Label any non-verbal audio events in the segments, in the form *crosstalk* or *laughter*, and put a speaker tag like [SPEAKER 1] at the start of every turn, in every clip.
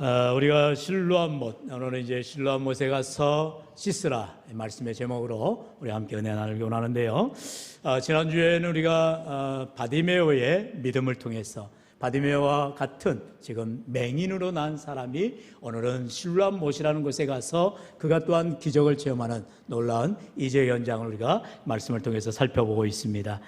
[SPEAKER 1] 어, 우리가 실로암 못 오늘은 이제 실로암 못에 가서 이 말씀의 제목으로 우리 함께 은혜 나누기 원하는데요. 어, 지난 주에는 우리가 어, 바디메오의 믿음을 통해서 바디메오와 같은 지금 맹인으로 난 사람이 오늘은 실로암 못이라는 곳에 가서 그가 또한 기적을 체험하는 놀라운 이제 현장을 우리가 말씀을 통해서 살펴보고 있습니다.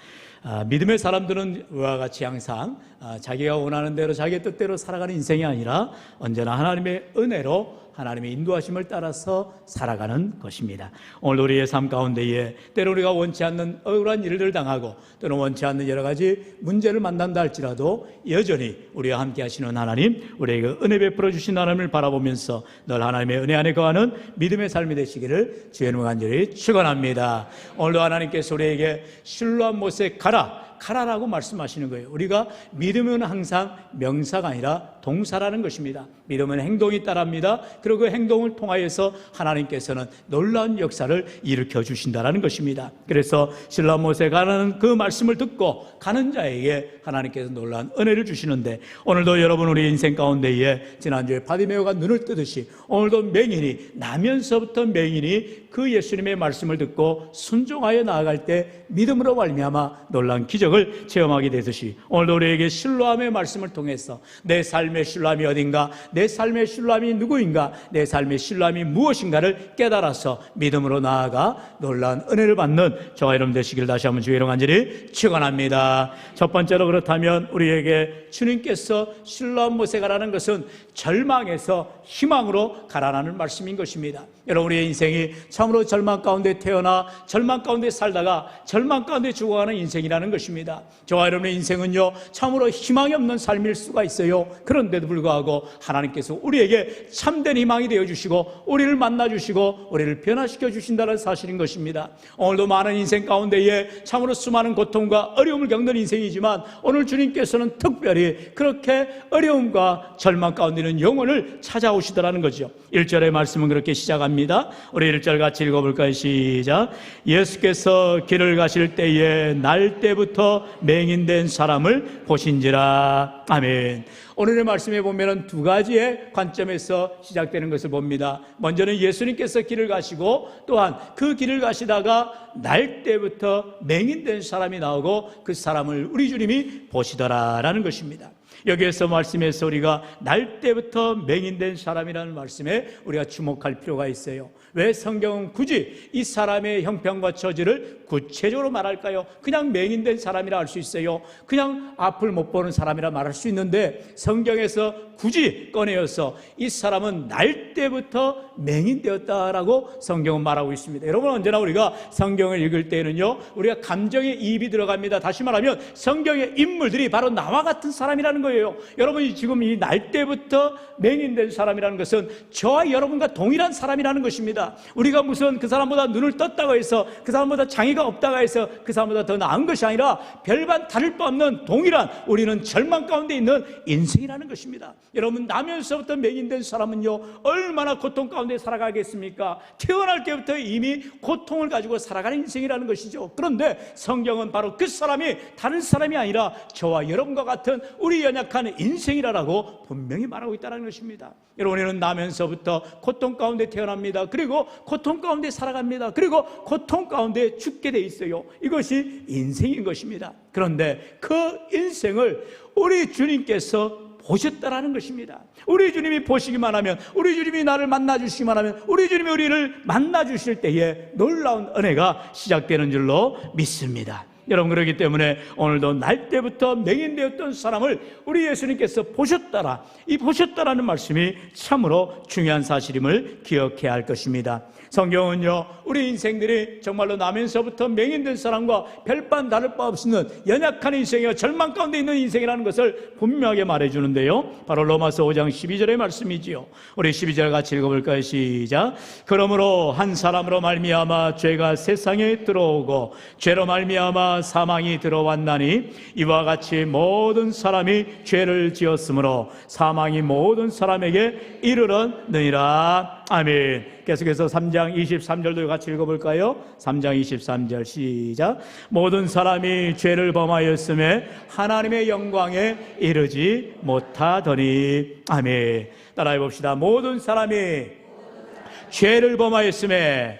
[SPEAKER 1] 아, 믿음의 사람들은 이와 같이 항상 아, 자기가 원하는 대로 자기의 뜻대로 살아가는 인생이 아니라 언제나 하나님의 은혜로 하나님의 인도하심을 따라서 살아가는 것입니다. 오늘 우리의 삶 가운데에 때로 우리가 원치 않는 억울한 일을 당하고 또는 원치 않는 여러 가지 문제를 만난다 할지라도 여전히 우리와 함께 하시는 하나님, 우리에게 은혜 베풀어 주신 하나님을 바라보면서 늘 하나님의 은혜 안에 거하는 믿음의 삶이 되시기를 주의 이름으로 간절히 축원합니다. 오늘도 하나님께서 우리에게 실로한 못에 가라 가라라고 말씀하시는 거예요. 우리가 믿음은 항상 명사가 아니라 동사라는 것입니다. 믿음은 행동이 따릅니다. 그리고 그 행동을 통하여서 하나님께서는 놀라운 역사를 일으켜 주신다라는 것입니다. 그래서 신라못에 가는 그 말씀을 듣고 가는 자에게 하나님께서 놀라운 은혜를 주시는데 오늘도 여러분 우리 인생 가운데에 지난주에 바디메오가 눈을 뜨듯이 오늘도 맹인이 나면서부터 맹인이 그 예수님의 말씀을 듣고 순종하여 나아갈 때 믿음으로 말미암아 놀라운 기적 을 체험하게 되듯이 오늘도 우리에게 신뢰함의 말씀을 통해서 내 삶의 신뢰함이 어딘가 내 삶의 신뢰함이 누구인가 내 삶의 신뢰함이 무엇인가를 깨달아서 믿음으로 나아가 놀라운 은혜를 받는 저와 여러분 되시길 다시 한번 주의 이름 간절히 축원합니다. 첫 번째로 그렇다면 우리에게 주님께서 신뢰함 못에 가라는 것은 절망에서 희망으로 가라라는 말씀인 것입니다. 여러분 우리의 인생이 참으로 절망 가운데 태어나 절망 가운데 살다가 절망 가운데 죽어가는 인생이라는 것입니다. 저와 여러분의 인생은요 참으로 희망이 없는 삶일 수가 있어요. 그런데도 불구하고 하나님께서 우리에게 참된 희망이 되어 주시고 우리를 만나 주시고 우리를 변화시켜 주신다는 사실인 것입니다. 오늘도 많은 인생 가운데에 참으로 수많은 고통과 어려움을 겪는 인생이지만 오늘 주님께서는 특별히 그렇게 어려움과 절망 가운데 있는 영혼을 찾아오시더라는 거죠. 1절의 말씀은 그렇게 시작합니다. 우리 1절 같이 읽어볼까요? 시작. 예수께서 길을 가실 때에 날 때부터 맹인된 사람을 보신지라. 아멘. 오늘의 말씀에 보면은 두 가지의 관점에서 시작되는 것을 봅니다. 먼저는 예수님께서 길을 가시고 또한 그 길을 가시다가 날 때부터 맹인된 사람이 나오고 그 사람을 우리 주님이 보시더라라는 것입니다. 여기에서 말씀에서 우리가 날 때부터 맹인된 사람이라는 말씀에 우리가 주목할 필요가 있어요. 왜 성경은 굳이 이 사람의 형편과 처지를 구체적으로 말할까요? 그냥 맹인된 사람이라 할 수 있어요. 그냥 앞을 못 보는 사람이라 말할 수 있는데 성경에서 굳이 꺼내어서 이 사람은 날 때부터 맹인되었다라고 성경은 말하고 있습니다. 여러분 언제나 우리가 성경을 읽을 때는요, 우리가 감정의 이입이 들어갑니다. 다시 말하면 성경의 인물들이 바로 나와 같은 사람이라는 거예요. 여러분이 지금 이 날 때부터 맹인된 사람이라는 것은 저와 여러분과 동일한 사람이라는 것입니다. 우리가 무슨 그 사람보다 눈을 떴다고 해서 그 사람보다 장애가 없다고 해서 그 사람보다 더 나은 것이 아니라 별반 다를 바 없는 동일한 우리는 절망 가운데 있는 인생이라는 것입니다. 여러분 나면서부터 맹인된 사람은요 얼마나 고통 가운데 살아가겠습니까? 태어날 때부터 이미 고통을 가지고 살아가는 인생이라는 것이죠. 그런데 성경은 바로 그 사람이 다른 사람이 아니라 저와 여러분과 같은 우리 연약한 인생이라고 분명히 말하고 있다는 것입니다. 여러분은 나면서부터 고통 가운데 태어납니다. 그리고 고통 가운데 살아갑니다. 그리고 고통 가운데 죽게 돼 있어요. 이것이 인생인 것입니다. 그런데 그 인생을 우리 주님께서 보셨다라는 것입니다. 우리 주님이 보시기만 하면, 우리 주님이 나를 만나 주시기만 하면, 우리 주님이 우리를 만나 주실 때에 놀라운 은혜가 시작되는 줄로 믿습니다. 여러분 그러기 때문에 오늘도 날 때부터 맹인되었던 사람을 우리 예수님께서 보셨다라 이 보셨다라는 말씀이 참으로 중요한 사실임을 기억해야 할 것입니다. 성경은요 우리 인생들이 정말로 나면서부터 맹인된 사람과 별반 다를 바 없는 연약한 인생이요 절망 가운데 있는 인생이라는 것을 분명하게 말해주는데요. 바로 로마서 5장 12절의 말씀이지요. 우리 12절 같이 읽어볼까요? 시작. 그러므로 한 사람으로 말미암아 죄가 세상에 들어오고 죄로 말미암아 사망이 들어왔나니 이와 같이 모든 사람이 죄를 지었으므로 사망이 모든 사람에게 이르렀느니라. 아멘. 계속해서 3장 23절도 같이 읽어볼까요? 3장 23절 시작. 모든 사람이 죄를 범하였음에 하나님의 영광에 이르지 못하더니. 아멘. 따라해 봅시다. 모든 사람이 죄를 범하였음에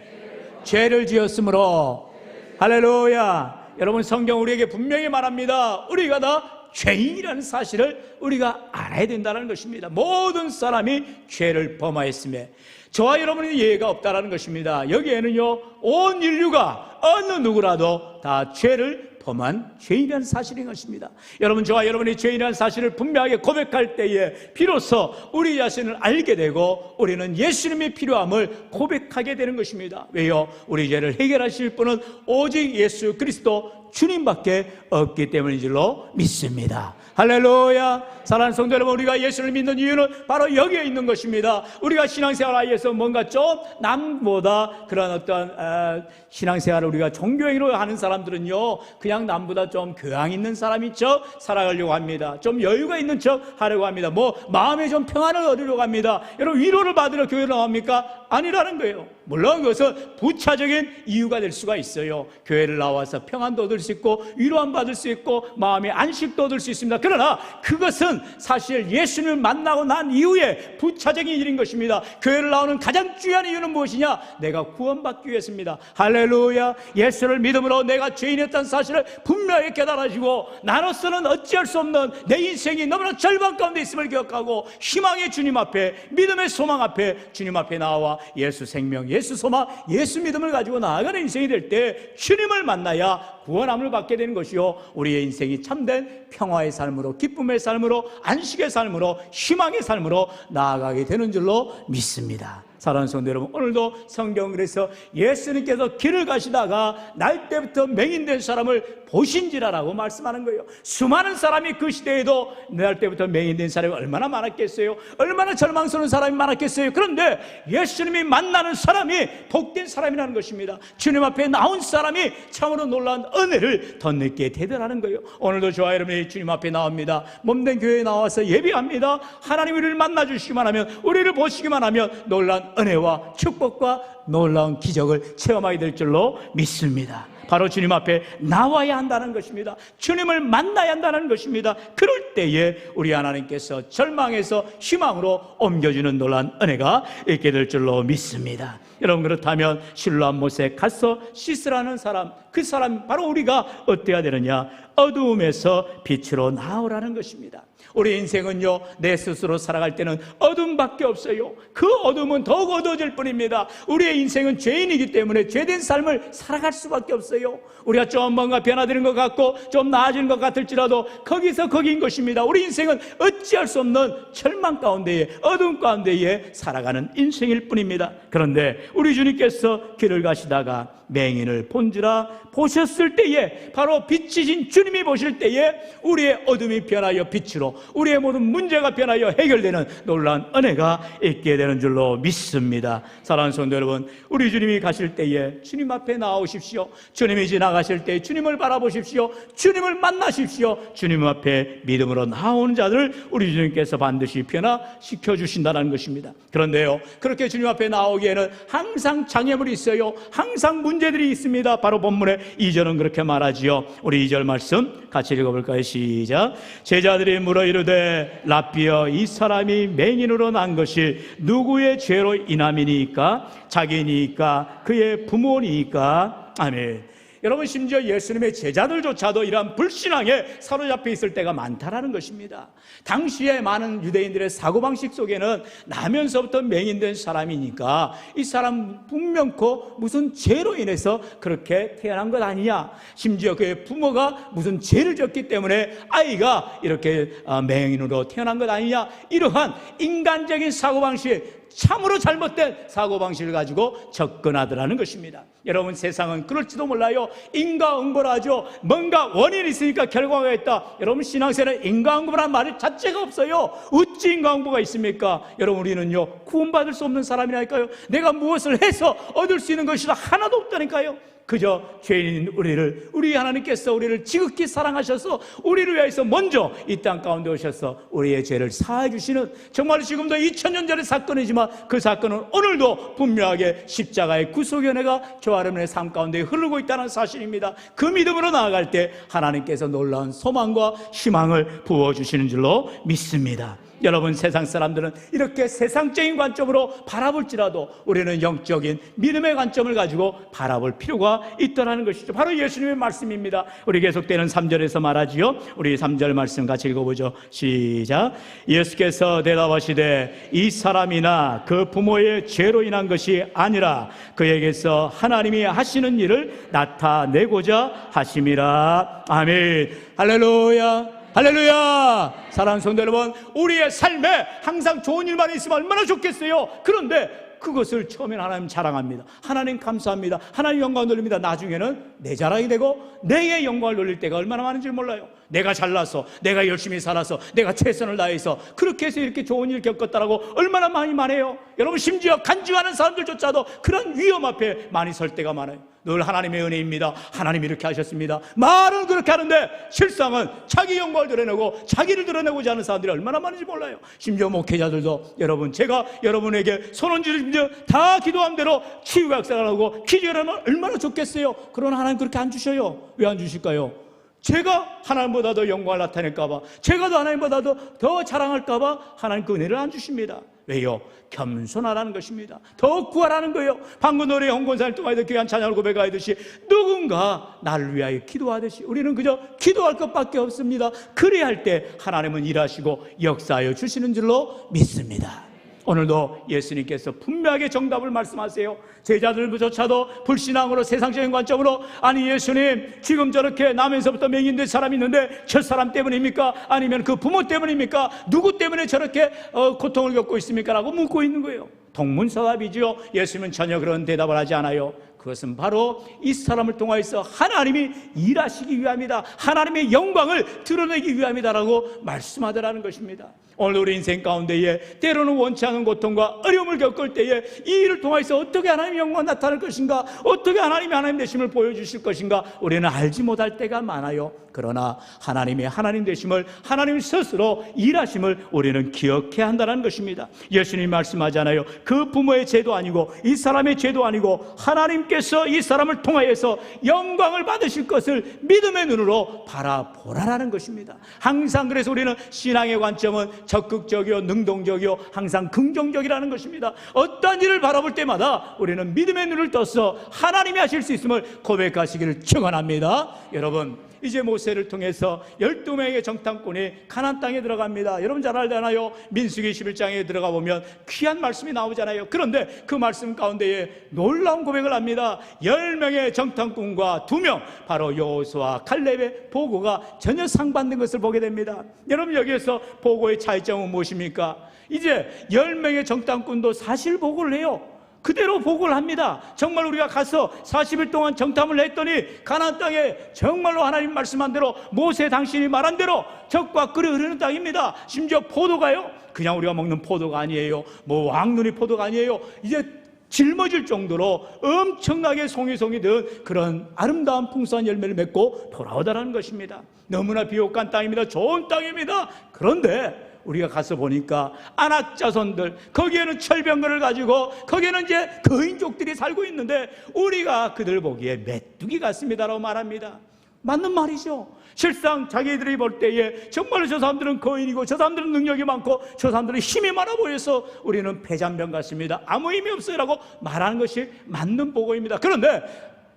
[SPEAKER 1] 죄를 지었으므로 할렐루야 여러분 성경 우리에게 분명히 말합니다. 우리가 다 죄인이라는 사실을 우리가 알아야 된다는 것입니다. 모든 사람이 죄를 범하였음에. 저와 여러분이 예외가 없다는 것입니다. 여기에는요 온 인류가 어느 누구라도 다 죄를 범한 죄인이라는 사실인 것입니다. 여러분 저와 여러분이 죄인이라는 사실을 분명하게 고백할 때에 비로소 우리 자신을 알게 되고 우리는 예수님이 필요함을 고백하게 되는 것입니다. 왜요? 우리 죄를 해결하실 분은 오직 예수 그리스도 주님밖에 없기 때문인 줄로 믿습니다. 할렐루야. 사랑하는 성도 여러분, 우리가 예수를 믿는 이유는 바로 여기에 있는 것입니다. 우리가 신앙생활 하에서 뭔가 좀 남보다 그런 어떤 어, 신앙생활을 우리가 종교행위로 하는 사람들은요, 그냥 남보다 좀 교양 있는 사람인 척 살아가려고 합니다. 좀 여유가 있는 척 하려고 합니다. 뭐 마음에 좀 평안을 얻으려고 합니다. 여러분 위로를 받으러 교회를 나옵니까? 아니라는 거예요. 물론 그것은 부차적인 이유가 될 수가 있어요. 교회를 나와서 평안도 얻을 수 있고 위로함 받을 수 있고 마음의 안식도 얻을 수 있습니다. 그러나 그것은 사실 예수님을 만나고 난 이후에 부차적인 일인 것입니다. 교회를 나오는 가장 중요한 이유는 무엇이냐? 내가 구원받기 위해서입니다. 할렐루야. 예수를 믿음으로 내가 죄인이었다는 사실을 분명히 깨달아지고 나로서는 어찌할 수 없는 내 인생이 너무나 절반 가운데 있음을 기억하고 희망의 주님 앞에 믿음의 소망 앞에 주님 앞에 나와 예수 생명, 예수 소망, 예수 믿음을 가지고 나아가는 인생이 될 때 주님을 만나야 구원함을 받게 되는 것이요. 우리의 인생이 참된 평화의 삶 으로, 기쁨의 삶으로, 안식의 삶으로, 희망의 삶으로 나아가게 되는 줄로 믿습니다. 사랑하는 성도 여러분, 오늘도 성경 그래서 예수님께서 길을 가시다가 날 때부터 맹인된 사람을 보신지라라고 말씀하는 거예요. 수많은 사람이 그 시대에도 날 때부터 맹인된 사람이 얼마나 많았겠어요? 얼마나 절망스러운 사람이 많았겠어요? 그런데 예수님이 만나는 사람이 복된 사람이라는 것입니다. 주님 앞에 나온 사람이 참으로 놀라운 은혜를 더 늦게 대단하는 거예요. 오늘도 저와 여러분이 주님 앞에 나옵니다. 몸된 교회에 나와서 예배합니다. 하나님 우리를 만나 주시기만 하면 우리를 보시기만 하면 놀 은혜와 축복과 놀라운 기적을 체험하게 될 줄로 믿습니다. 바로 주님 앞에 나와야 한다는 것입니다. 주님을 만나야 한다는 것입니다. 그럴 때에 우리 하나님께서 절망에서 희망으로 옮겨주는 놀란 은혜가 있게 될 줄로 믿습니다. 여러분 그렇다면 실로한 못에 가서 씻으라는 사람, 그 사람 바로 우리가 어때야 되느냐? 어두움에서 빛으로 나오라는 것입니다. 우리 인생은요, 내 스스로 살아갈 때는 어둠밖에 없어요. 그 어둠은 더욱 어두워질 뿐입니다. 우리의 인생은 죄인이기 때문에 죄된 삶을 살아갈 수밖에 없어요. 우리가 좀 뭔가 변화되는 것 같고 좀 나아지는 것 같을지라도 거기서 거기인 것입니다. 우리 인생은 어찌할 수 없는 절망 가운데에 어둠 가운데에 살아가는 인생일 뿐입니다. 그런데 우리 주님께서 길을 가시다가 맹인을 본지라 보셨을 때에 바로 빛이신 주님이 보실 때에 우리의 어둠이 변하여 빛으로 우리의 모든 문제가 변하여 해결되는 놀라운 은혜가 있게 되는 줄로 믿습니다. 사랑하는 성도 여러분, 우리 주님이 가실 때에 주님 앞에 나오십시오. 주님이 지나가실 때 주님을 바라보십시오. 주님을 만나십시오. 주님 앞에 믿음으로 나오는 자들을 우리 주님께서 반드시 변화시켜 주신다는 것입니다. 그런데요, 그렇게 주님 앞에 나오기에는 항상 장애물이 있어요. 항상 문제들이 있습니다. 바로 본문에 2절은 그렇게 말하지요. 우리 2절 말씀 같이 읽어볼까요? 시작. 제자들이 물어 이르되 라비어 이 사람이 맹인으로 난 것이 누구의 죄로 인함이니까 자기니까 그의 부모니까 아멘. 여러분 심지어 예수님의 제자들조차도 이러한 불신앙에 사로잡혀 있을 때가 많다라는 것입니다. 당시에 많은 유대인들의 사고방식 속에는 나면서부터 맹인된 사람이니까 이 사람 분명코 무슨 죄로 인해서 그렇게 태어난 것 아니냐. 심지어 그의 부모가 무슨 죄를 졌기 때문에 아이가 이렇게 어, 맹인으로 태어난 것 아니냐. 이러한 인간적인 사고방식 참으로 잘못된 사고방식을 가지고 접근하더라는 것입니다. 여러분 세상은 그럴지도 몰라요. 인과응보라죠. 뭔가 원인이 있으니까 결과가 있다. 여러분 신앙생활에 인과응보라는 말 자체가 없어요. 어찌 인과응보가 있습니까? 여러분 우리는요 구원받을 수 없는 사람이라니까요. 내가 무엇을 해서 얻을 수 있는 것이 하나도 없다니까요. 그저 죄인인 우리를 우리 하나님께서 우리를 지극히 사랑하셔서 우리를 위해서 먼저 이 땅 가운데 오셔서 우리의 죄를 사해 주시는 정말 지금도 2000년 전의 사건이지만 그 사건은 오늘도 분명하게 십자가의 구속 연회가 저 여러분의 삶 가운데 흐르고 있다는 사실입니다. 그 믿음으로 나아갈 때 하나님께서 놀라운 소망과 희망을 부어 주시는 줄로 믿습니다. 여러분 세상 사람들은 이렇게 세상적인 관점으로 바라볼지라도 우리는 영적인 믿음의 관점을 가지고 바라볼 필요가 있다는 것이죠. 바로 예수님의 말씀입니다. 우리 계속되는 3절에서 말하지요. 우리 3절 말씀 같이 읽어보죠. 시작. 예수께서 대답하시되 이 사람이나 그 부모의 죄로 인한 것이 아니라 그에게서 하나님이 하시는 일을 나타내고자 하심이라. 아멘. 할렐루야. 할렐루야! 사랑하는 성도 여러분, 우리의 삶에 항상 좋은 일만 있으면 얼마나 좋겠어요? 그런데 그것을 처음엔 하나님 자랑합니다. 하나님 감사합니다. 하나님 영광 돌립니다. 나중에는 내 자랑이 되고 내의 영광을 돌릴 때가 얼마나 많은지 몰라요. 내가 잘나서, 내가 열심히 살아서, 내가 최선을 다해서 그렇게 해서 이렇게 좋은 일 겪었다라고 얼마나 많이 말해요. 여러분 심지어 간증하는 사람들조차도 그런 위험 앞에 많이 설 때가 많아요. 늘 하나님의 은혜입니다. 하나님 이렇게 하셨습니다. 말은 그렇게 하는데 실상은 자기 영광을 드러내고 자기를 드러내고자 하는 사람들이 얼마나 많은지 몰라요. 심지어 목회자들도 여러분 제가 여러분에게 손원지를 다 기도한 대로 치유가 역사하고 기절하면 얼마나 좋겠어요. 그러나 하나님 그렇게 안 주셔요. 왜 안 주실까요? 제가 하나님보다 더 영광을 나타낼까봐, 제가 더 하나님보다 더, 더 자랑할까봐 하나님 그 은혜를 안 주십니다. 왜요? 겸손하라는 것입니다. 더 구하라는 거예요. 방금 노래 홍건사를 통하여 귀한 찬양을 고백하듯이 누군가 나를 위하여 기도하듯이 우리는 그저 기도할 것밖에 없습니다. 그래야 할 때 하나님은 일하시고 역사하여 주시는 줄로 믿습니다. 오늘도 예수님께서 분명하게 정답을 말씀하세요. 제자들조차도 불신앙으로 세상적인 관점으로 아니 예수님 지금 저렇게 나면서부터 맹인된 사람이 있는데 저 사람 때문입니까? 아니면 그 부모 때문입니까? 누구 때문에 저렇게 어, 고통을 겪고 있습니까? 라고 묻고 있는 거예요. 동문서답이지요. 예수님은 전혀 그런 대답을 하지 않아요. 그것은 바로 이 사람을 통하여서 하나님이 일하시기 위함이다. 하나님의 영광을 드러내기 위함이다라고 말씀하더라는 것입니다. 오늘 우리 인생 가운데에 때로는 원치 않은 고통과 어려움을 겪을 때에 이 일을 통해서 어떻게 하나님의 영광 나타날 것인가, 어떻게 하나님이 하나님 되심을 보여주실 것인가, 우리는 알지 못할 때가 많아요. 그러나 하나님의 하나님 되심을 하나님 스스로 일하심을 우리는 기억해야 한다는 것입니다. 예수님이 말씀하잖아요. 그 부모의 죄도 아니고 이 사람의 죄도 아니고 하나님 께서 이 사람을 통하여서 영광을 받으실 것을 믿음의 눈으로 바라보라라는 것입니다. 항상 그래서 우리는 신앙의 관점은 적극적이요, 능동적이요, 항상 긍정적이라는 것입니다. 어떤 일을 바라볼 때마다 우리는 믿음의 눈을 떠서 하나님이 하실 수 있음을 고백하시기를 축원합니다. 여러분, 이제 모세를 통해서 12명의 정탐꾼이 가난 땅에 들어갑니다. 여러분 잘 알잖아요. 민수기 11장에 들어가 보면 귀한 말씀이 나오잖아요. 그런데 그 말씀 가운데에 놀라운 고백을 합니다. 10명의 정탐꾼과 2명 바로 여호수아 칼렙의 보고가 전혀 상반된 것을 보게 됩니다. 여러분 여기에서 보고의 차이점은 무엇입니까? 이제 10명의 정탐꾼도 사실 보고를 해요. 그대로 보고를 합니다. 정말 우리가 가서 40일 동안 정탐을 했더니 가나안 땅에 정말로 하나님 말씀한 대로 모세 당신이 말한 대로 적과 끓여 흐르는 땅입니다. 심지어 포도가요. 그냥 우리가 먹는 포도가 아니에요. 뭐 왕눈이 포도가 아니에요. 이제 짊어질 정도로 엄청나게 송이송이 된 그런 아름다운 풍성한 열매를 맺고 돌아오다라는 것입니다. 너무나 비옥한 땅입니다. 좋은 땅입니다. 그런데 우리가 가서 보니까 안악자손들 거기에는 철병거를 가지고 거기에는 이제 거인족들이 살고 있는데 우리가 그들 보기에 메뚜기 같습니다라고 말합니다. 맞는 말이죠. 실상 자기들이 볼 때에 정말 저 사람들은 거인이고 저 사람들은 능력이 많고 저 사람들은 힘이 많아 보여서 우리는 패잔병 같습니다. 아무 의미 없어요라고 말하는 것이 맞는 보고입니다. 그런데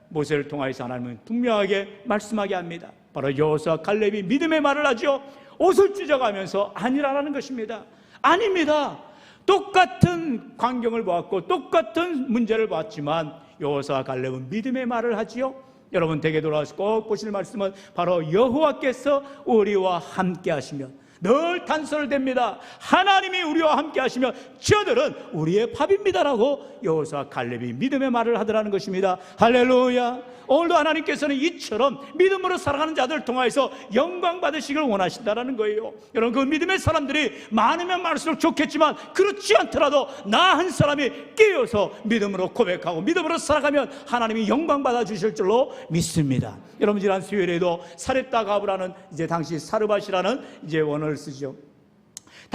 [SPEAKER 1] 모세를 통하여서 하나님은 분명하게 말씀하게 합니다. 바로 여호수아 칼렙이 믿음의 말을 하죠. 옷을 찢어가면서 아니라는 것입니다. 아닙니다. 똑같은 광경을 보았고 똑같은 문제를 보았지만 여호수아 갈렙은 믿음의 말을 하지요. 여러분 댁에 돌아와서 꼭 보실 말씀은 바로 여호와께서 우리와 함께 하시면 늘 단서를 댑니다. 하나님이 우리와 함께 하시면 저들은 우리의 밥입니다라고 여호수아 갈렙이 믿음의 말을 하더라는 것입니다. 할렐루야. 오늘도 하나님께서는 이처럼 믿음으로 살아가는 자들을 통하여서 영광 받으시길 원하신다라는 거예요. 여러분 그 믿음의 사람들이 많으면 많을수록 좋겠지만 그렇지 않더라도 나 한 사람이 깨어서 믿음으로 고백하고 믿음으로 살아가면 하나님이 영광 받아 주실 줄로 믿습니다. 여러분 지난 수요일에도 사렙다 가브라는 이제 당시 사르밧이라는 이제 원어를 쓰죠.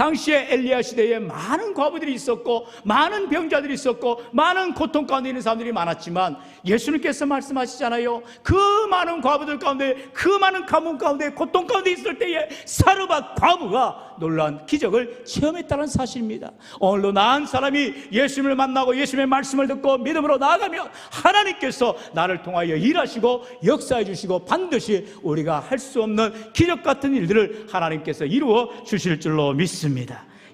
[SPEAKER 1] 당시에 엘리야 시대에 많은 과부들이 있었고 많은 병자들이 있었고 많은 고통 가운데 있는 사람들이 많았지만 예수님께서 말씀하시잖아요. 그 많은 과부들 가운데 그 많은 가뭄 가운데 고통 가운데 있을 때에 사르밧 과부가 놀라운 기적을 체험했다는 사실입니다. 오늘도 나은 사람이 예수님을 만나고 예수님의 말씀을 듣고 믿음으로 나아가면 하나님께서 나를 통하여 일하시고 역사해 주시고 반드시 우리가 할 수 없는 기적 같은 일들을 하나님께서 이루어 주실 줄로 믿습니다.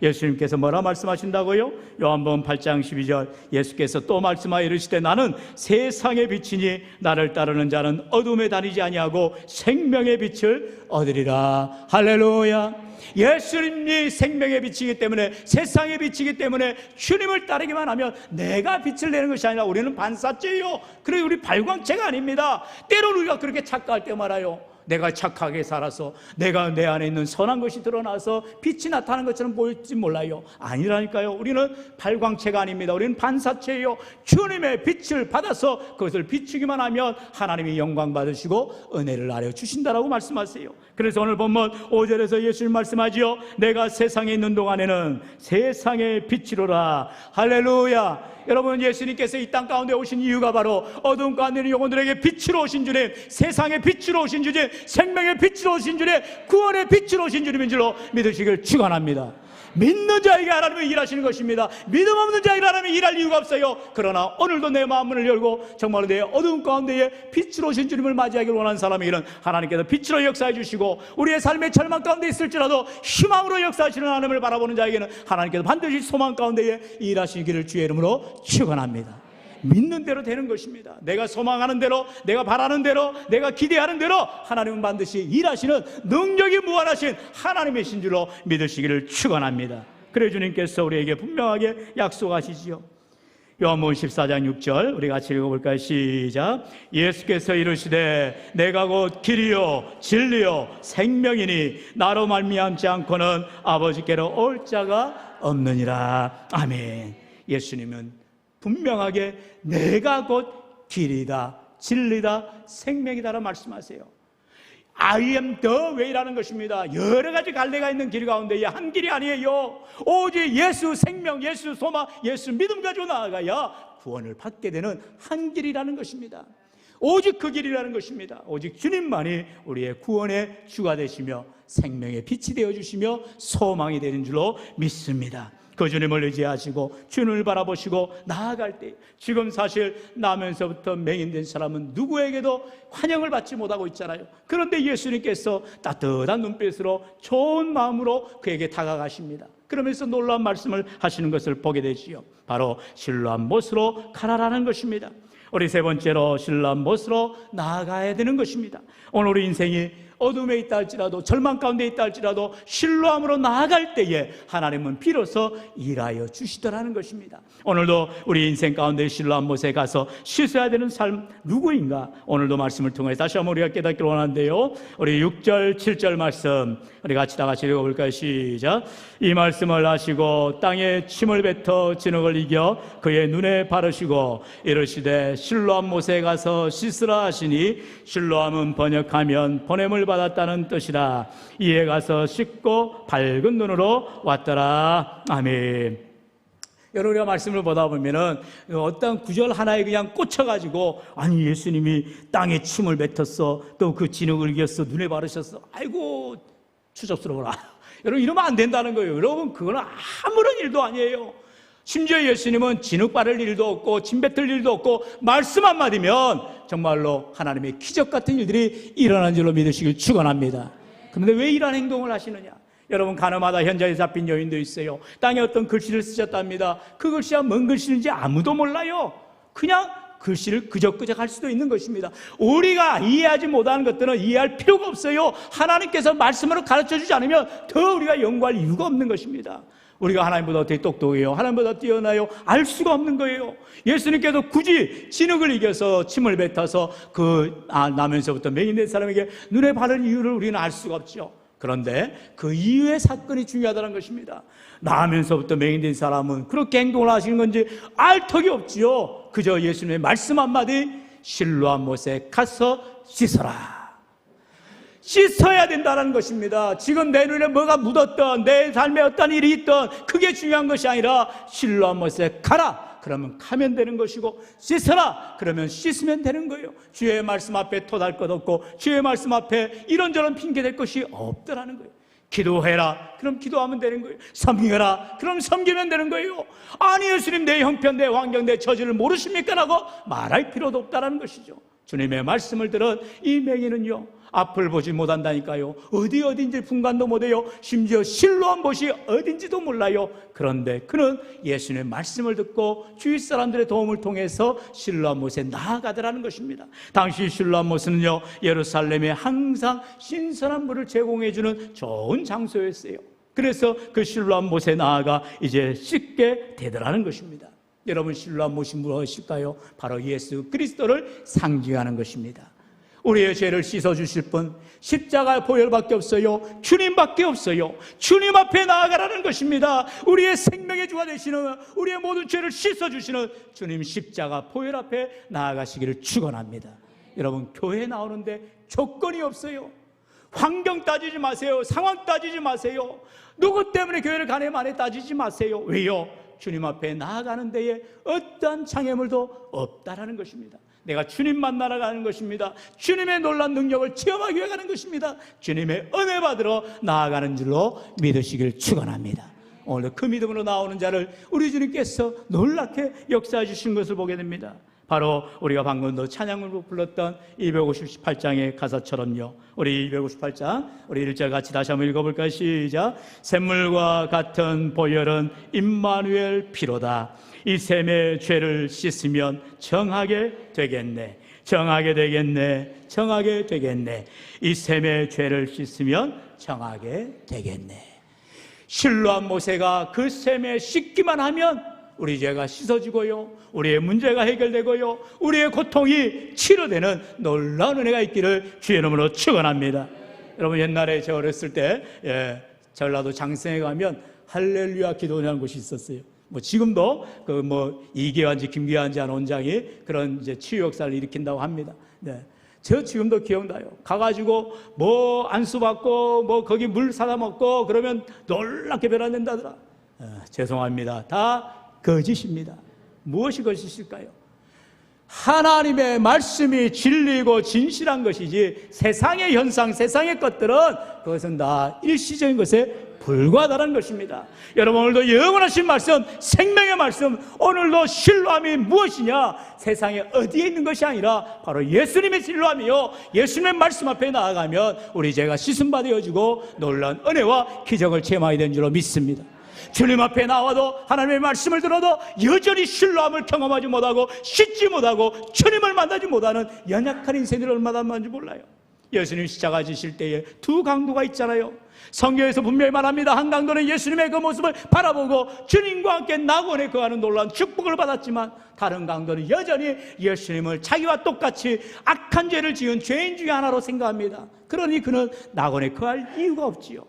[SPEAKER 1] 예수님께서 뭐라 말씀하신다고요? 요한복음 8장 12절. 예수께서 또 말씀하여 이르시되 나는 세상의 빛이니 나를 따르는 자는 어둠에 다니지 아니하고 생명의 빛을 얻으리라. 할렐루야. 예수님이 생명의 빛이기 때문에 세상의 빛이기 때문에 주님을 따르기만 하면 내가 빛을 내는 것이 아니라 우리는 반사죄요. 그리고 우리 발광체가 아닙니다. 때로는 우리가 그렇게 착각할 때 말아요 내가 착하게 살아서 내가 내 안에 있는 선한 것이 드러나서 빛이 나타나는 것처럼 보일지 몰라요. 아니라니까요. 우리는 발광체가 아닙니다. 우리는 반사체예요. 주님의 빛을 받아서 그것을 비추기만 하면 하나님이 영광 받으시고 은혜를 나려 주신다라고 말씀하세요. 그래서 오늘 본문 5절에서 예수님 말씀하지요. 내가 세상에 있는 동안에는 세상의 빛이로라. 할렐루야. 여러분 예수님께서 이 땅 가운데 오신 이유가 바로 어두운 가운데 있는 영혼들에게 빛으로 오신 주님, 세상의 빛으로 오신 주님, 생명의 빛으로 오신 주님, 구원의 빛으로 오신 주님인 줄로 믿으시길 축원합니다. 믿는 자에게 하나님은 일하시는 것입니다. 믿음 없는 자에게 하나님은 일할 이유가 없어요. 그러나 오늘도 내 마음을 열고 정말로 내 어두운 가운데에 빛으로 오신 주님을 맞이하기를 원하는 사람에게는 하나님께서 빛으로 역사해 주시고 우리의 삶의 절망 가운데 있을지라도 희망으로 역사하시는 하나님을 바라보는 자에게는 하나님께서 반드시 소망 가운데에 일하시기를 주의 이름으로 축원합니다. 믿는 대로 되는 것입니다. 내가 소망하는 대로, 내가 바라는 대로, 내가 기대하는 대로 하나님은 반드시 일하시는 능력이 무한하신 하나님의 신 줄로 믿으시기를 축원합니다. 그래 주님께서 우리에게 분명하게 약속하시지요. 요한복음 14장 6절 우리 같이 읽어볼까요? 시작. 예수께서 이르시되 내가 곧 길이요 진리요 생명이니 나로 말미암지 않고는 아버지께로 올 자가 없느니라. 아멘. 예수님은 분명하게 내가 곧 길이다, 진리다, 생명이다라 말씀하세요. I am the way라는 것입니다. 여러 가지 갈래가 있는 길 가운데 한 길이 아니에요. 오직 예수 생명, 예수 소망, 예수 믿음 가지고 나아가야 구원을 받게 되는 한 길이라는 것입니다. 오직 그 길이라는 것입니다. 오직 주님만이 우리의 구원의 주가 되시며 생명의 빛이 되어 주시며 소망이 되는 줄로 믿습니다. 그 주님을 의지하시고 주님을 바라보시고 나아갈 때 지금 사실 나면서부터 맹인된 사람은 누구에게도 환영을 받지 못하고 있잖아요. 그런데 예수님께서 따뜻한 눈빛으로 좋은 마음으로 그에게 다가가십니다. 그러면서 놀라운 말씀을 하시는 것을 보게 되지요. 바로 신뢰한 못으로 가라라는 것입니다. 우리 세 번째로 신뢰한 못으로 나아가야 되는 것입니다. 오늘 우리 인생이 어둠에 있다 할지라도 절망 가운데 있다 할지라도 신뢰함으로 나아갈 때에 하나님은 비로소 일하여 주시더라는 것입니다. 오늘도 우리 인생 가운데 신뢰한 못에 가서 씻어야 되는 삶 누구인가? 오늘도 말씀을 통해 다시 한번 우리가 깨닫기를 원하는데요. 우리 6절, 7절 말씀 우리 같이 다 같이 읽어볼까요? 시작. 이 말씀을 하시고 땅에 침을 뱉어 진흙을 이겨 그의 눈에 바르시고 이르시되 실로암 못에 가서 씻으라 하시니 실로암은 번역하면 보냄을 받았다는 뜻이라 이에 가서 씻고 밝은 눈으로 왔더라. 아멘. 여러분 우리가 말씀을 보다 보면은 어떤 구절 하나에 그냥 꽂혀가지고 아니 예수님이 땅에 침을 뱉었어. 또 그 진흙을 이겼어 눈에 바르셨어. 아이고 추접스러워라. *laughs* 여러분 이러면 안 된다는 거예요. 여러분 그거는 아무런 일도 아니에요 심지어 예수님은 진흙 바를 일도 없고 침 뱉을 일도 없고 말씀 한마디면 정말로 하나님의 기적 같은 일들이 일어난 줄로 믿으시길 축원합니다. 그런데 왜 이런 행동을 하시느냐? 여러분 가늠하다 현장에 잡힌 여인도 있어요. 땅에 어떤 글씨를 쓰셨답니다. 그 글씨가 뭔 글씨인지 아무도 몰라요. 그냥 글씨를 그적그적 할 수도 있는 것입니다. 우리가 이해하지 못하는 것들은 이해할 필요가 없어요. 하나님께서 말씀으로 가르쳐 주지 않으면 더 우리가 연구할 이유가 없는 것입니다. 우리가 하나님보다 어떻게 똑똑해요? 하나님보다 뛰어나요? 알 수가 없는 거예요. 예수님께서 굳이 진흙을 이겨서 침을 뱉어서 그 아, 나면서부터 맹인된 사람에게 눈에 바른 이유를 우리는 알 수가 없죠. 그런데 그 이후의 사건이 중요하다는 것입니다. 나면서부터 맹인된 사람은 그렇게 행동을 하시는 건지 알 턱이 없지요. 그저 예수님의 말씀 한마디 실로한 못에 가서 씻어라. 씻어야 된다는 것입니다. 지금 내 눈에 뭐가 묻었던 내 삶에 어떤 일이 있던 그게 중요한 것이 아니라 실로한 못에 가라. 그러면 가면 되는 것이고 씻어라! 그러면 씻으면 되는 거예요. 주의 말씀 앞에 토달 것 없고 주의 말씀 앞에 이런저런 핑계 댈 것이 없더라는 거예요. 기도해라! 그럼 기도하면 되는 거예요. 섬겨라! 그럼 섬기면 되는 거예요. 아니 예수님 내 형편 내 환경 내 처지를 모르십니까? 라고 말할 필요도 없다는 것이죠. 주님의 말씀을 들은 이 맹인은요 앞을 보지 못한다니까요. 어디 어딘지 분간도 못해요. 심지어 실로한 곳이 어딘지도 몰라요. 그런데 그는 예수님의 말씀을 듣고 주위 사람들의 도움을 통해서 실로한 못에 나아가더라는 것입니다. 당시 실로한 못은요 예루살렘에 항상 신선한 물을 제공해주는 좋은 장소였어요. 그래서 그 실로한 못에 나아가 이제 씻게 되더라는 것입니다. 여러분 실로한 못이 무엇일까요? 바로 예수 그리스도를 상징하는 것입니다. 우리의 죄를 씻어주실 분, 십자가 보혈밖에 없어요. 주님밖에 없어요. 주님 앞에 나아가라는 것입니다. 우리의 생명의 주가 되시는, 우리의 모든 죄를 씻어주시는 주님 십자가 보혈 앞에 나아가시기를 축원합니다. 여러분, 교회 나오는데 조건이 없어요. 환경 따지지 마세요. 상황 따지지 마세요. 누구 때문에 교회를 가네 만에 따지지 마세요. 왜요? 주님 앞에 나아가는 데에 어떠한 장애물도 없다라는 것입니다. 내가 주님 만나러 가는 것입니다. 주님의 놀란 능력을 체험하기 위해 가는 것입니다. 주님의 은혜 받으러 나아가는 줄로 믿으시길 축원합니다. 오늘 그 믿음으로 나오는 자를 우리 주님께서 놀랍게 역사해 주신 것을 보게 됩니다. 바로 우리가 방금도 찬양으로 불렀던 258장의 가사처럼요. 우리 258장 우리 1절 같이 다시 한번 읽어볼까요? 시작. 샘물과 같은 보혈은 임마누엘 피로다. 이 셈의 죄를 씻으면 정하게 되겠네. 정하게 되겠네. 정하게 되겠네. 이 셈의 죄를 씻으면 정하게 되겠네. 실로한 모세가 그 셈에 씻기만 하면 우리 죄가 씻어지고요. 우리의 문제가 해결되고요. 우리의 고통이 치료되는 놀라운 은혜가 있기를 주의 이름으로 축원합니다. 여러분 옛날에 저 어렸을 때 예, 전라도 장성에 가면 할렐루야 기도하는 곳이 있었어요. 뭐 지금도 그 뭐 이계환지 김계환지 한 원장이 그런 이제 치유 역사를 일으킨다고 합니다. 네. 저 지금도 기억나요. 가가지고 뭐 안수 받고 뭐 거기 물 사다 먹고 그러면 놀랍게 변화된다더라. 어, 죄송합니다. 다 거짓입니다. 무엇이 거짓일까요? 하나님의 말씀이 진리고 진실한 것이지 세상의 현상, 세상의 것들은 그것은 다 일시적인 것에 불과하다는 것입니다. 여러분 오늘도 영원하신 말씀, 생명의 말씀, 오늘도 신뢰함이 무엇이냐? 세상에 어디에 있는 것이 아니라 바로 예수님의 신뢰함이요. 예수님의 말씀 앞에 나아가면 우리 죄가 씻음 받아지고 놀라운 은혜와 기적을 체험하게 된 줄로 믿습니다. 주님 앞에 나와도 하나님의 말씀을 들어도 여전히 신뢰함을 경험하지 못하고 씻지 못하고 주님을 만나지 못하는 연약한 인생들이 얼마나 많은지 몰라요. 예수님 지실 때에 두 강도가 있잖아요. 성경에서 분명히 말합니다. 한 강도는 예수님의 그 모습을 바라보고 주님과 함께 낙원에 거하는 놀라운 축복을 받았지만 다른 강도는 여전히 예수님을 자기와 똑같이 악한 죄를 지은 죄인 중에 하나로 생각합니다. 그러니 그는 낙원에 거할 이유가 없지요.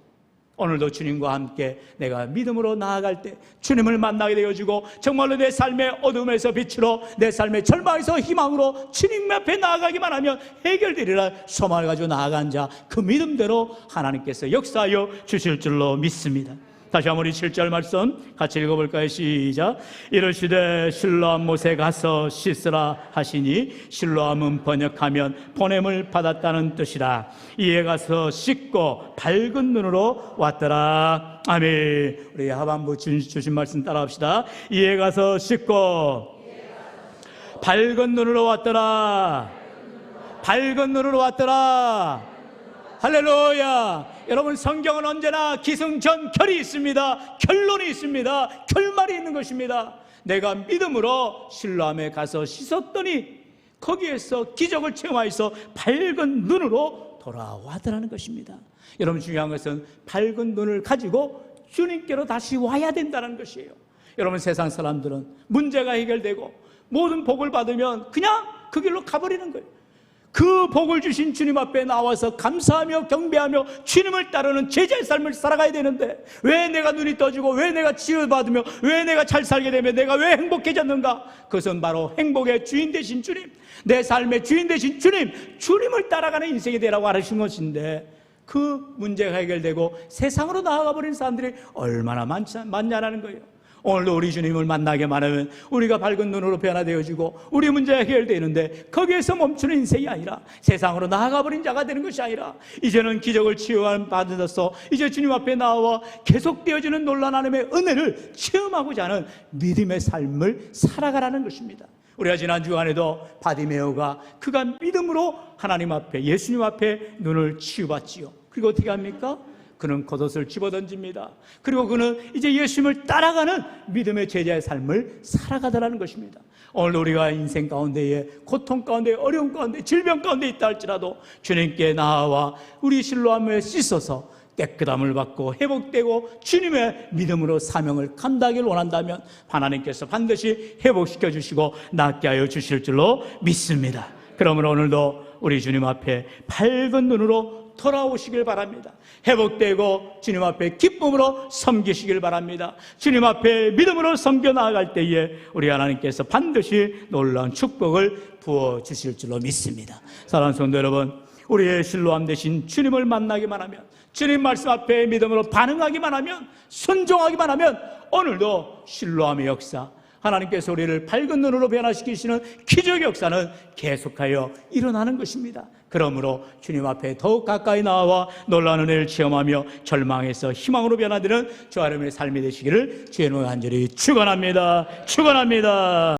[SPEAKER 1] 오늘도 주님과 함께 내가 믿음으로 나아갈 때 주님을 만나게 되어지고 정말로 내 삶의 어둠에서 빛으로 내 삶의 절망에서 희망으로 주님 앞에 나아가기만 하면 해결되리라 소망을 가지고 나아간 자 그 믿음대로 하나님께서 역사하여 주실 줄로 믿습니다. 다시 한번 우리 7절 말씀 같이 읽어볼까요? 시작. 이르시되 실로암 못에 가서 씻으라 하시니 실로암은 번역하면 보냄을 받았다는 뜻이라. 이에 가서 씻고 밝은 눈으로 왔더라. 아멘. 우리 하반부 주신 말씀 따라합시다. 이에 가서 씻고 밝은 눈으로 왔더라. 밝은 눈으로 왔더라. 할렐루야. 여러분 성경은 언제나 기승전결이 있습니다. 결론이 있습니다. 결말이 있는 것입니다. 내가 믿음으로 실로암에 가서 씻었더니 거기에서 기적을 체험하여서 밝은 눈으로 돌아와더라는 것입니다. 여러분 중요한 것은 밝은 눈을 가지고 주님께로 다시 와야 된다는 것이에요. 여러분 세상 사람들은 문제가 해결되고 모든 복을 받으면 그냥 그 길로 가버리는 거예요. 그 복을 주신 주님 앞에 나와서 감사하며 경배하며 주님을 따르는 제자의 삶을 살아가야 되는데 왜 내가 눈이 떠지고 왜 내가 치유받으며 왜 내가 잘 살게 되며 내가 왜 행복해졌는가? 그것은 바로 행복의 주인 되신 주님, 내 삶의 주인 되신 주님, 주님을 따라가는 인생이 되라고 하신 것인데 그 문제가 해결되고 세상으로 나아가 버린 사람들이 얼마나 많지, 많냐라는 거예요. 오늘도 우리 주님을 만나게 만 하면 우리가 밝은 눈으로 변화되어지고 우리 문제가 해결되는데 거기에서 멈추는 인생이 아니라 세상으로 나아가버린 자가 되는 것이 아니라 이제는 기적을 치유한 받으셔서 이제 주님 앞에 나와 계속되어지는 놀란 하나님의 은혜를 체험하고자 하는 믿음의 삶을 살아가라는 것입니다. 우리가 지난 주간에도 바디메오가 그가 믿음으로 하나님 앞에 예수님 앞에 눈을 치유받지요. 그리고 어떻게 합니까? 그는 겉옷을 집어던집니다. 그리고 그는 이제 예수님을 따라가는 믿음의 제자의 삶을 살아가더라는 것입니다. 오늘 우리가 인생 가운데에 고통 가운데 어려움 가운데 질병 가운데 있다 할지라도 주님께 나아와 우리 실로함에 씻어서 깨끗함을 받고 회복되고 주님의 믿음으로 사명을 감당하기를 원한다면 하나님께서 반드시 회복시켜 주시고 낫게 하여 주실 줄로 믿습니다. 그러므로 오늘도 우리 주님 앞에 밝은 눈으로 돌아오시길 바랍니다. 회복되고 주님 앞에 기쁨으로 섬기시길 바랍니다. 주님 앞에 믿음으로 섬겨 나아갈 때에 우리 하나님께서 반드시 놀라운 축복을 부어 주실 줄로 믿습니다. 사랑하는 성도 여러분, 우리의 실로함 대신 주님을 만나기만 하면 주님 말씀 앞에 믿음으로 반응하기만 하면 순종하기만 하면 오늘도 실로함의 역사 하나님께서 우리를 밝은 눈으로 변화시키시는 기적 역사는 계속하여 일어나는 것입니다. 그러므로 주님 앞에 더욱 가까이 나와 놀라는 은혜를 체험하며 절망에서 희망으로 변화되는 주 하나님의 삶이 되시기를 주의 이름으로 간절히 축원합니다. 축원합니다.